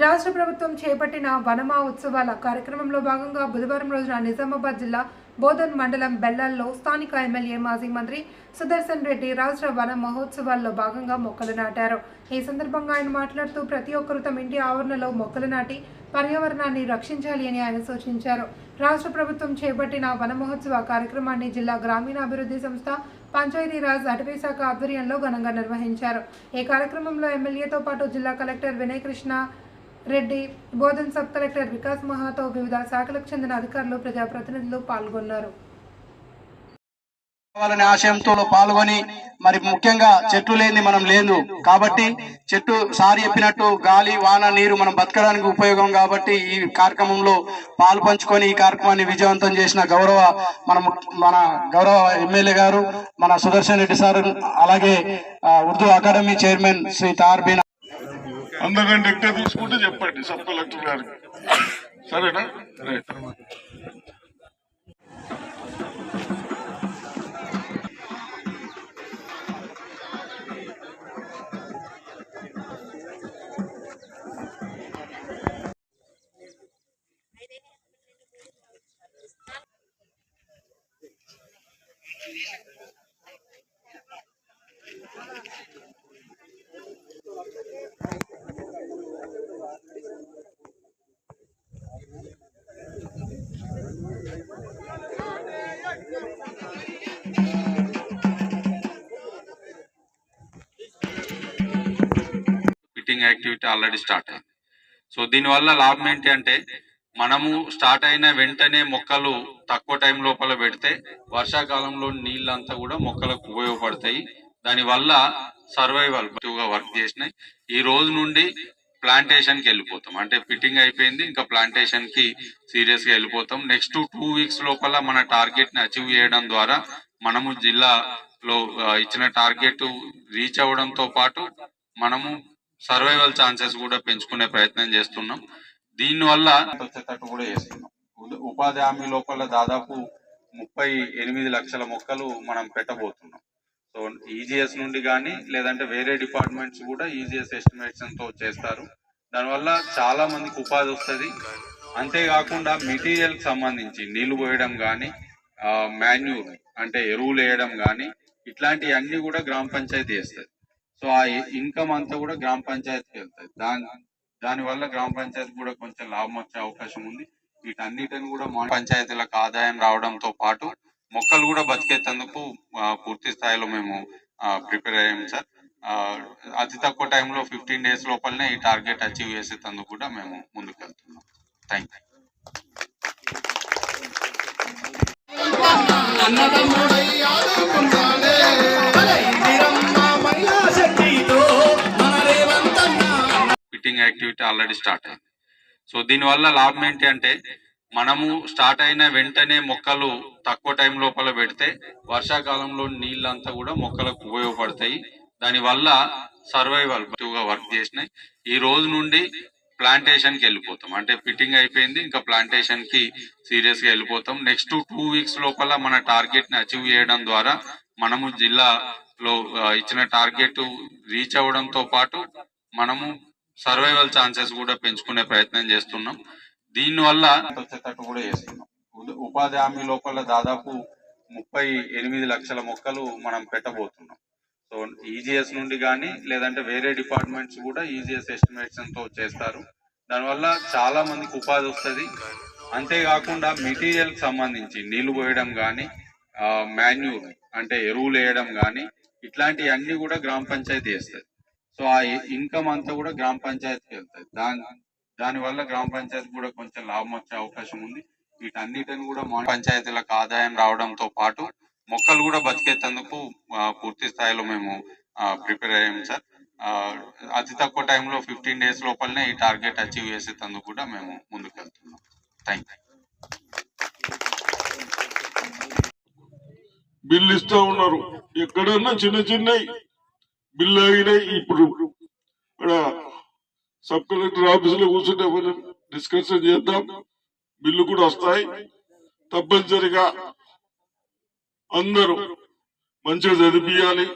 రాష్ట్ర ప్రభుత్వం చేపట్టిన వనమా ఉత్సవాల కార్యక్రమంలో భాగంగా బుధవారం రోజున నిజామాబాద్ జిల్లా బోధన్ మండలం బెల్లాల్లో స్థానిక ఎమ్మెల్యే మాజీ మంత్రి సుదర్శన్ రెడ్డి రాష్ట్ర వన మహోత్సవాల్లో భాగంగా మొక్కలు నాటారు. ఈ సందర్భంగా ఆయన మాట్లాడుతూ ప్రతి ఒక్కరూ తమ ఇంటి ఆవరణలో మొక్కలు నాటి పర్యావరణాన్ని రక్షించాలి అని ఆయన సూచించారు. రాష్ట్ర ప్రభుత్వం చేపట్టిన వన మహోత్సవ కార్యక్రమాన్ని జిల్లా గ్రామీణాభివృద్ధి సంస్థ పంచాయతీరాజ్ అటవీ శాఖ ఆధ్వర్యంలో ఘనంగా నిర్వహించారు. ఈ కార్యక్రమంలో ఎమ్మెల్యేతో పాటు జిల్లా collector Vinay Krishna Reddy Bodhan sub collector Vikas Mahato వివిధ శాఖలకు చెందిన అధికారులు ప్రజాప్రతినిధులు పాల్గొన్నారు. కావాలనే ఆశయంతో పాల్గొని మరి ముఖ్యంగా చెట్టు లేని మనం లేదు. కాబట్టి చెట్టు సారి చెప్పినట్టు గాలి వాన నీరు మనం బతకడానికి ఉపయోగం కాబట్టి ఈ కార్యక్రమంలో పాలు పంచుకొని ఈ కార్యక్రమాన్ని విజయవంతం చేసిన గౌరవ మన మన గౌరవ ఎమ్మెల్యే గారు మన సుదర్శన్ రెడ్డి సార్ అలాగే ఉర్దూ అకాడమీ చైర్మన్ శ్రీ తార్ బిన్ అందరికంటే ఎక్కువ తీసుకుంటే చెప్పండి సబ్ కలెక్టర్ గారికి సరేనా? Right. Fitting activity already start అయింది. సో దీనివల్ల లాభం ఏంటి అంటే మనము స్టార్ట్ అయిన వెంటనే మొక్కలు తక్కువ టైం లోపల పెడితే వర్షాకాలంలో నీళ్ళంతా కూడా మొక్కలకు ఉపయోగపడతాయి. దానివల్ల సర్వైవల్ ఎక్కువగా వర్క్ చేసినాయి. ఈ రోజు నుండి ప్లాంటేషన్కి వెళ్ళిపోతాం. అంటే ఫిట్టింగ్ అయిపోయింది ఇంకా ప్లాంటేషన్కి వెళ్ళిపోతాం. నెక్స్ట్ టూ వీక్స్ లోపల మన టార్గెట్ని అచీవ్ చేయడం ద్వారా మనము జిల్లాలో ఇచ్చిన టార్గెట్ రీచ్ అవ్వడంతో పాటు మనము సర్వైవల్ ఛాన్సెస్ కూడా పెంచుకునే ప్రయత్నం చేస్తున్నాం. దీనివల్ల వచ్చేటట్టు కూడా చేస్తున్నాం. ఉపాధి హామీ లోపల దాదాపు ముప్పై ఎనిమిది లక్షల మొక్కలు మనం పెట్టబోతున్నాం. సో ఈజీఎస్ నుండి కానీ లేదంటే వేరే డిపార్ట్మెంట్స్ కూడా ఈజీఎస్ ఎస్టిమేషన్తో చేస్తారు. దానివల్ల చాలా మందికి ఉపాధి వస్తుంది. అంతేకాకుండా మెటీరియల్కి సంబంధించి నీళ్ళు పోయడం కానీ మాన్యూర్ అంటే ఎరువులు వేయడం కానీ ఇట్లాంటివన్నీ కూడా గ్రామ పంచాయతీ చేస్తుంది. సో ఆ ఇన్కమ్ అంతా కూడా గ్రామ పంచాయతీకి వెళ్తుంది దాని దాని వల్ల గ్రామ పంచాయతీ కూడా కొంచెం లాభం వచ్చే అవకాశం ఉంది. వీటన్నిటిని కూడా పంచాయతీలకు ఆదాయం రావడంతో పాటు మొక్కలు కూడా బతికేందుకు పూర్తి స్థాయిలో మేము ప్రిపేర్ అయ్యాము సార్. అతి తక్కువ టైంలో ఫిఫ్టీన్ డేస్ లోపలనే ఈ టార్గెట్ అచీవ్ చేసేందుకు కూడా మేము ముందుకు వెళ్తున్నాం thank you activity already start అయింది. సో దీనివల్ల లాభం ఏంటి అంటే మనము స్టార్ట్ అయిన వెంటనే మొక్కలు తక్కువ టైం లోపల పెడితే వర్షాకాలంలో నీళ్ళంతా కూడా మొక్కలకు ఉపయోగపడతాయి. దానివల్ల సర్వైవల్ ఎక్కువగా వర్క్ చేసినాయి. ఈ రోజు నుండి ప్లాంటేషన్కి వెళ్ళిపోతాం. అంటే ఫిట్టింగ్ అయిపోయింది ఇంకా ప్లాంటేషన్కి వెళ్ళిపోతాం. నెక్స్ట్ టూ వీక్స్ లోపల మన టార్గెట్ని అచీవ్ చేయడం ద్వారా మనము జిల్లాలో ఇచ్చిన టార్గెట్ రీచ్ అవ్వడంతో పాటు మనము సర్వైవల్ ఛాన్సెస్ కూడా పెంచుకునే ప్రయత్నం చేస్తున్నాం. దీనివల్ల వచ్చేటట్టు కూడా చేస్తున్నాం. ఉపాధి హామీ లోపల దాదాపు ముప్పై ఎనిమిది లక్షల మొక్కలు మనం పెట్టబోతున్నాం. సో ఈజీఎస్ నుండి కానీ లేదంటే వేరే డిపార్ట్మెంట్స్ కూడా ఈజీఎస్ ఎస్టిమేషన్తో చేస్తారు. దానివల్ల చాలా మందికి ఉపాధి వస్తుంది. అంతేకాకుండా మెటీరియల్కి సంబంధించి నీళ్ళు పోయడం కానీ మాన్యూర్ అంటే ఎరువులు వేయడం కానీ ఇట్లాంటివి అన్ని కూడా గ్రామ పంచాయతీ చేస్తుంది. సో ఆ ఇన్కమ్ అంతా కూడా గ్రామ పంచాయతీకి వెళ్తుంది దాని దానివల్ల గ్రామ పంచాయతీ కూడా కొంచెం లాభం వచ్చే అవకాశం ఉంది. వీటన్నిటిని కూడా మా పంచాయతీలకు ఆదాయం రావడంతో పాటు మొక్కలు కూడా బతికేందుకు పూర్తి స్థాయిలో మేము ప్రిపేర్ అయ్యాము సార్. అతి తక్కువ టైంలో ఫిఫ్టీన్ డేస్ లోపలనే ఈ టార్గెట్ అచీవ్ చేసేందుకు కూడా మేము ముందుకెళ్తున్నాం. Thank you. బిల్లు ఇస్తా ఉన్నారు. ఎక్కడన్నా చిన్న చిన్నవి బిల్లు అయినాయి ఇప్పుడు ఇక్కడ సబ్ కలెక్టర్ ఆఫీస్లో కూర్చుంటే మనం డిస్కషన్ చేద్దాం. బిల్లు కూడా వస్తాయి. తప్పనిసరిగా అందరూ మంచిగా చదివియాలి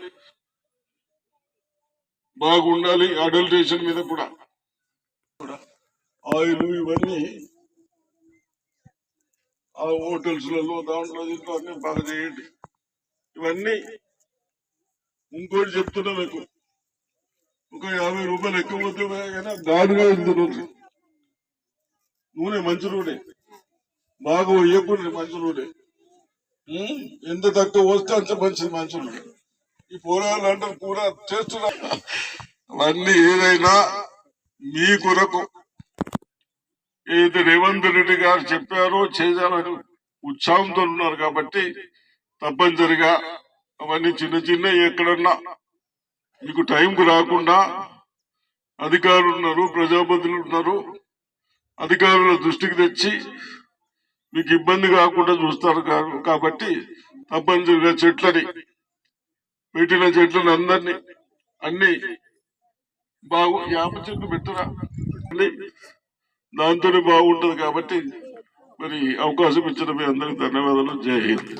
బాగుండాలి. అడల్టేషన్ మీద కూడా. ఆయిల్ ఇవన్నీ ఆ హోటల్స్లలో దాంట్లో దీంట్లో అన్ని బాగా చేయండి. ఇవన్నీ ఇంకోటి చెప్తున్నా మీకు. ఒక యాభై రూపాయలు ఎక్కువ పోతే కానీ గాడుగా ఉంది నూనె నూనె మంచి నూనె బాగా వేయకుండా మంచి నూనె ఎంత తక్కువ వస్తే అంత మంచిది మంచి నూనె ఈ పోరాలు అంటారు కూడా చేస్తున్నారు అవన్నీ ఏదైనా మీ కొరకు ఏది రేవంత్ రెడ్డి గారు చెప్పారో చేయాలని ఉత్సాహంతో ఉన్నారు కాబట్టి తప్పనిసరిగా అవన్నీ చిన్న చిన్న ఎక్కడన్నా. మీకు టైంకు రాకుండా అధికారులు ఉన్నారు ప్రజాపతులు ఉన్నారు. అధికారుల దృష్టికి తెచ్చి మీకు ఇబ్బంది కాకుండా చూస్తారు కాబట్టి తప్పనిసరిగా చెట్లని పెట్టిన చెట్లను అందరినీ అన్ని బాగు యాప చెట్లు పెట్టరా? దాంతోనే బాగుంటది కాబట్టి మరి అవకాశం ఇచ్చిన మీ అందరికి ధన్యవాదాలు. జై హింద్.